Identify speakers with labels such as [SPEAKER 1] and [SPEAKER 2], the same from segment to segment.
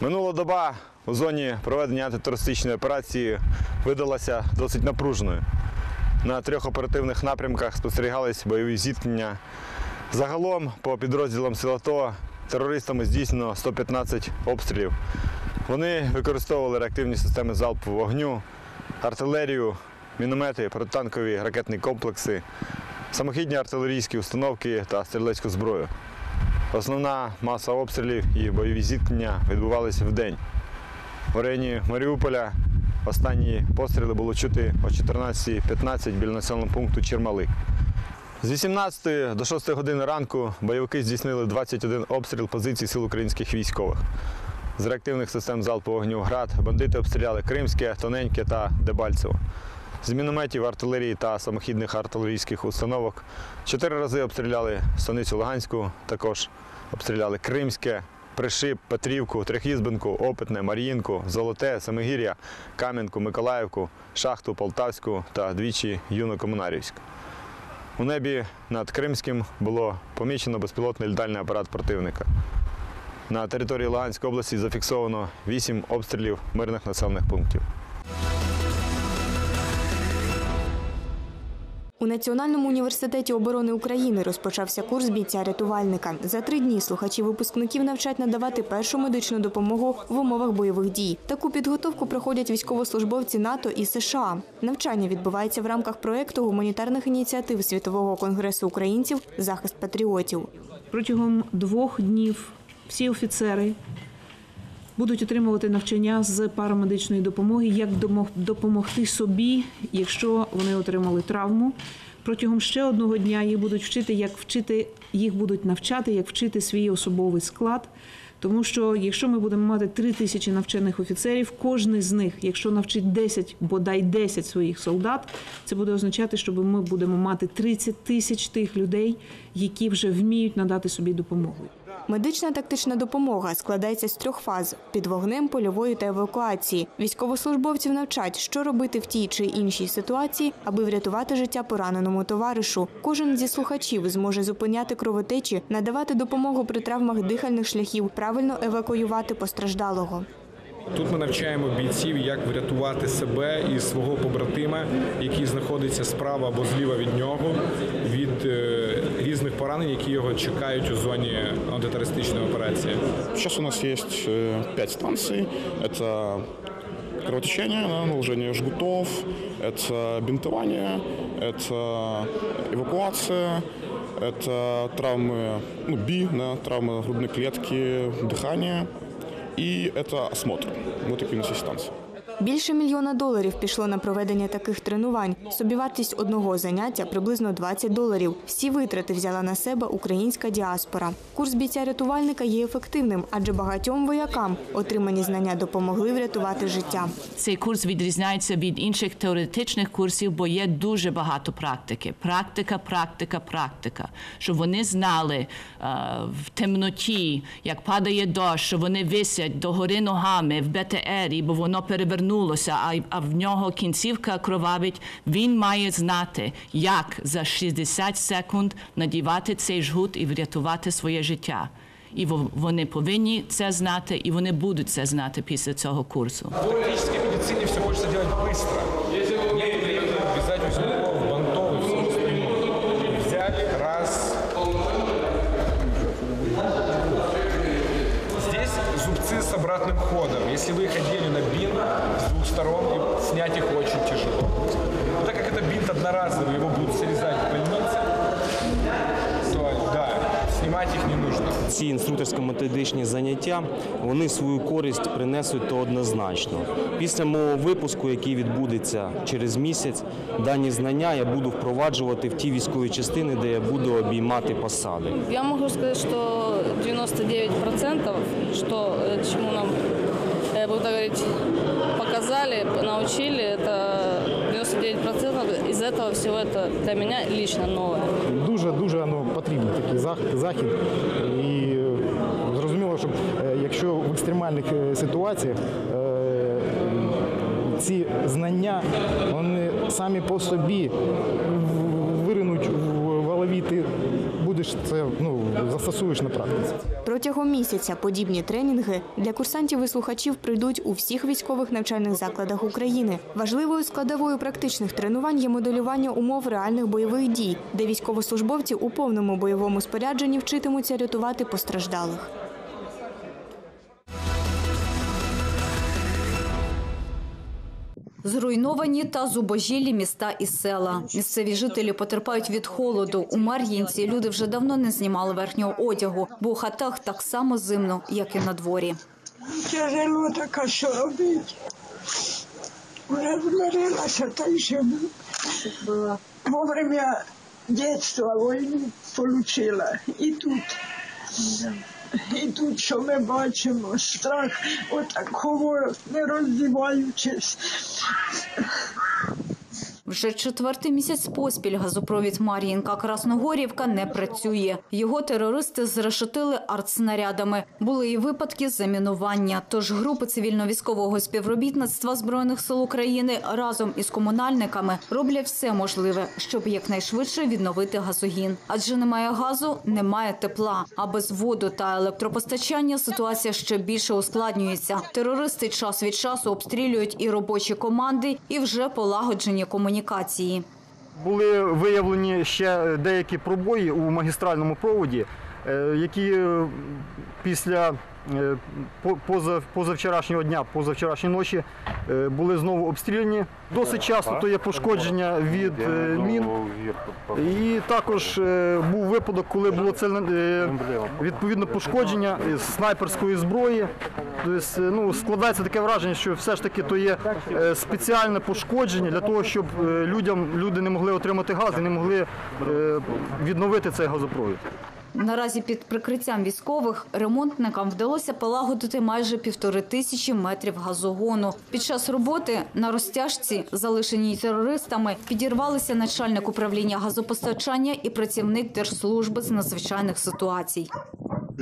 [SPEAKER 1] Минула доба у зоні проведення антитерористичної операції видалася досить напруженою. На трьох оперативних напрямках спостерігались бойові зіткнення. Загалом по підрозділам сил АТО терористами здійснено 115 обстрілів. Вони використовували реактивні системи залпового вогню, артилерію, міномети, протитанкові ракетні комплекси, самохідні артилерійські установки та стрілецьку зброю. Основна маса обстрілів і бойові зіткнення відбувалися вдень. В районі Маріуполя останні постріли було чути о 14.15 біля населеного пункту Чермалик. З 18 до 6 години ранку бойовики здійснили 21 обстріл позицій сил українських військових. З реактивних систем залпового вогню «Град» бандити обстріляли Кримське, Тоненьке та Дебальцево. З мінометів, артилерії та самохідних артилерійських установок чотири рази обстріляли станицю Луганську, також обстріляли Кримське, Пришип, Петрівку, Трехізбинку, Опитне, Мар'їнку, Золоте, Семигір'я, Кам'янку, Миколаївку, Шахту, Полтавську та двічі Юно-Комунарівську. У небі над Кримським було помічено безпілотний літальний апарат противника. На території Луганської області зафіксовано 8 обстрілів мирних населених пунктів.
[SPEAKER 2] У Національному університеті оборони України розпочався курс бійця-рятувальника. За три дні слухачі випускників навчать надавати першу медичну допомогу в умовах бойових дій. Таку підготовку проходять військовослужбовці НАТО і США. Навчання відбувається в рамках проєкту гуманітарних ініціатив Світового конгресу українців Захист патріотів.
[SPEAKER 3] Протягом двох днів всі офіцери будуть отримувати навчання з парамедичної допомоги, як допомогти собі, якщо вони отримали травму. Протягом ще одного дня їх будуть вчити, як вчити, їх будуть навчати, як вчити свій особовий склад. Тому що якщо ми будемо мати три тисячі навчених офіцерів, кожен з них, якщо навчить 10, бодай 10 своїх солдат, це буде означати, що ми будемо мати 30 тисяч тих людей, які вже вміють надати собі допомогу.
[SPEAKER 2] Медична тактична допомога складається з трьох фаз: під вогнем, польової та евакуації. Військовослужбовців навчать, що робити в тій чи іншій ситуації, аби врятувати життя пораненому товаришу. Кожен зі слухачів зможе зупиняти кровотечі, надавати допомогу при травмах дихальних шляхів, правильно евакуювати постраждалого.
[SPEAKER 4] Тут ми навчаємо бійців, як врятувати себе і свого побратима, який знаходиться справа або зліва від нього, від е, різних поранень, які його чекають у зоні антитерористичної операції.
[SPEAKER 5] Сейчас у нас есть э, пять станций. Это кровотечение, да, наложение жгутов, это бинтование, это эвакуация, это травмы ну, БИ, да, травмы грудной клетки, дыхание и это осмотр. Вот такие у нас есть станции.
[SPEAKER 2] Більше мільйона доларів пішло на проведення таких тренувань. Собівартість одного заняття приблизно 20 доларів. Всі витрати взяла на себе українська діаспора. Курс бійця-рятувальника є ефективним, адже багатьом воякам отримані знання допомогли врятувати життя.
[SPEAKER 6] Цей курс відрізняється від інших теоретичних курсів, бо є дуже багато практики. Практика, практика, практика. Щоб вони знали е, в темноті, як падає дощ, що вони висять догори ногами в БТРі, бо воно перевернулося, а, а в нього кінцівка кровавить. Він має знати, як за 60 секунд надівати цей жгут і врятувати своє життя. І во- вони повинні це знати, і вони будуть це знати після цього курсу.
[SPEAKER 4] В практической медицині все хочеться робити быстро. зубцы с обратным ходом. Если вы их одели на бинт с двух сторон, и снять их очень тяжело. Но так как это бинт одноразовый, его будут срезать
[SPEAKER 7] Ці інструкторсько-методичні заняття вони свою користь принесуть то однозначно. Після мого випуску, який відбудеться через місяць, дані знання я буду впроваджувати в ті військові частини, де я буду обіймати посади.
[SPEAKER 8] Я могу сказать, что 99%, что, э, чему нам, э, буду так говорить, показали, научили, это 99% из этого всего это для меня лично новое.
[SPEAKER 9] дуже дуже ну, потрібний такий захід. І е, зрозуміло, що е, якщо в екстремальних е, ситуаціях ці знання вони самі по собі виринуть в голові, це ну, застосуєш на практиці.
[SPEAKER 2] Протягом місяця подібні тренінги для курсантів і слухачів прийдуть у всіх військових навчальних закладах України. Важливою складовою практичних тренувань є моделювання умов реальних бойових дій, де військовослужбовці у повному бойовому спорядженні вчитимуться рятувати постраждалих.
[SPEAKER 10] Зруйновані та зубожілі міста і села. Місцеві жителі потерпають від холоду. У Мар'їнці люди вже давно не знімали верхнього одягу, бо у хатах так само зимно, як і на дворі.
[SPEAKER 11] Тяжело така, що робити. Вже змирилася та й живу. Во время дитинства війну отримала. І тут. І тут, що ми бачимо, страх, отак говорять, не роздіваючись.
[SPEAKER 10] Вже четвертий місяць поспіль газопровід Мар'їнка Красногорівка не працює. Його терористи зрешетили артснарядами. Були і випадки замінування. Тож групи цивільно-військового співробітництва збройних сил України разом із комунальниками роблять все можливе, щоб якнайшвидше відновити газогін. Адже немає газу, немає тепла. А без воду та електропостачання ситуація ще більше ускладнюється. Терористи час від часу обстрілюють і робочі команди, і вже полагоджені комунікації.
[SPEAKER 12] Були виявлені ще деякі пробої у магістральному проводі, які е, після е, позавчорашнього дня, позавчорашньої ночі е, були знову обстріляні. Досить часто то є пошкодження від е, мін. І також е, був випадок, коли було це е, відповідно пошкодження снайперської зброї. Тобто, е, ну, складається таке враження, що все ж таки то є е, спеціальне пошкодження для того, щоб е, людям люди не могли отримати газ і не могли е, відновити цей газопровід.
[SPEAKER 10] Наразі під прикриттям військових ремонтникам вдалося полагодити майже півтори тисячі метрів газогону. Під час роботи на розтяжці, залишеній терористами, підірвалися начальник управління газопостачання і працівник Держслужби з надзвичайних ситуацій.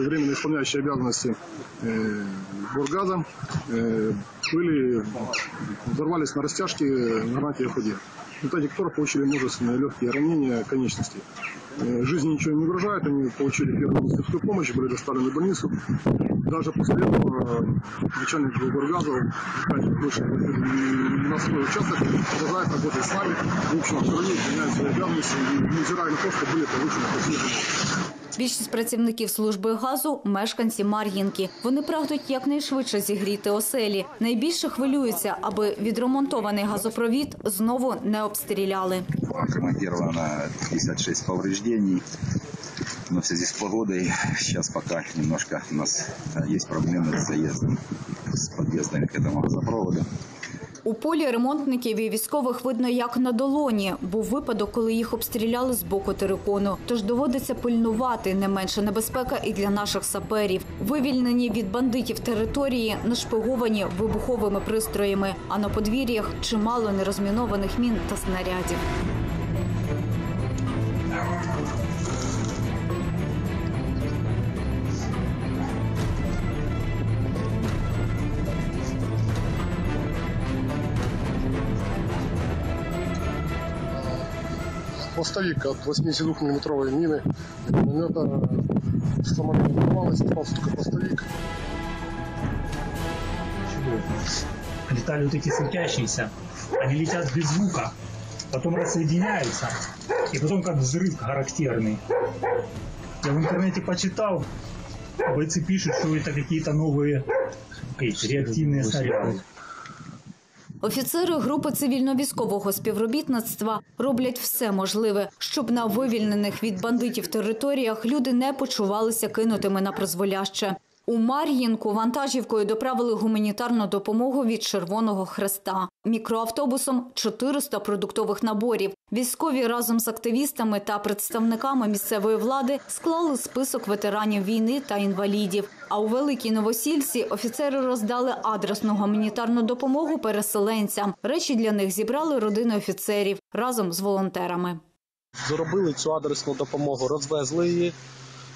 [SPEAKER 5] временно исполняющие обязанности э, Бургаза э, были, взорвались на растяжке на гранате ФАД, в результате которых получили множественные легкие ранения конечностей. Э, Жизни ничего не угрожает, они получили первую медицинскую помощь, были доставлены в больницу. Даже после этого э, начальник Бургаза Виталий вышел на свой участок, продолжает работать с нами, в общем, стороне выполняет свои обязанности, невзирая на то, что были получены последние
[SPEAKER 10] Більшість працівників служби газу мешканці Мар'їнки. Вони прагнуть якнайшвидше зігріти оселі. Найбільше хвилюються, аби відремонтований газопровід знову не обстріляли.
[SPEAKER 13] Ремонтировано 56 повреждений. Но в связи с погодой сейчас пока немножко у нас э, есть проблемы с заездом, с подъездами к этому газопроводу.
[SPEAKER 10] У полі ремонтників і військових видно як на долоні. Був випадок, коли їх обстріляли з боку терикону. Тож доводиться пильнувати не менша небезпека і для наших саперів. Вивільнені від бандитів території, нашпиговані вибуховими пристроями. А на подвір'ях чимало нерозмінованих мін та снарядів.
[SPEAKER 5] Хвостовик от 82-миллиметровой мины миномета самолет взорвалась, остался только хвостовик.
[SPEAKER 14] летали вот эти светящиеся, они летят без звука, потом рассоединяются, и потом как взрыв характерный. Я в интернете почитал, бойцы пишут, что это какие-то новые какие-то реактивные снаряды.
[SPEAKER 10] Офіцери групи цивільно-військового співробітництва роблять все можливе, щоб на вивільнених від бандитів територіях люди не почувалися кинутими на призволяще. У Мар'їнку вантажівкою доправили гуманітарну допомогу від Червоного Хреста. Мікроавтобусом 400 продуктових наборів. Військові разом з активістами та представниками місцевої влади склали список ветеранів війни та інвалідів. А у Великій Новосільці офіцери роздали адресну гуманітарну допомогу переселенцям. Речі для них зібрали родини офіцерів разом з волонтерами.
[SPEAKER 15] Зробили цю адресну допомогу, розвезли її.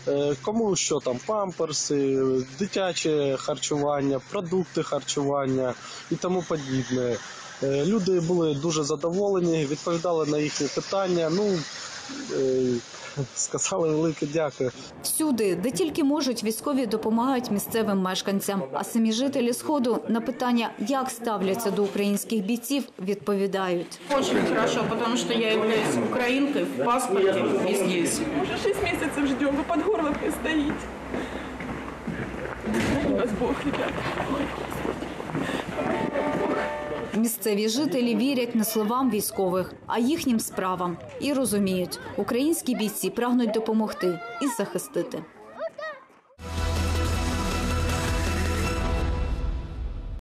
[SPEAKER 15] Е, Кому що там, памперси, дитяче харчування, продукти харчування і тому подібне. Е, Люди були дуже задоволені, відповідали на їхні питання. Ну, Сказали велике дякую.
[SPEAKER 10] Всюди, де тільки можуть, військові допомагають місцевим мешканцям. А самі жителі сходу на питання, як ставляться до українських бійців, відповідають.
[SPEAKER 16] Очень хорошо, потому что я являюсь украинкой в паспорте и здесь.
[SPEAKER 17] Уже шесть месяцев ждем, вы под горловкой стоите. Храни вас Бог, ребята.
[SPEAKER 10] Місцеві жителі вірять не словам військових, а їхнім справам і розуміють, українські бійці прагнуть допомогти і захистити.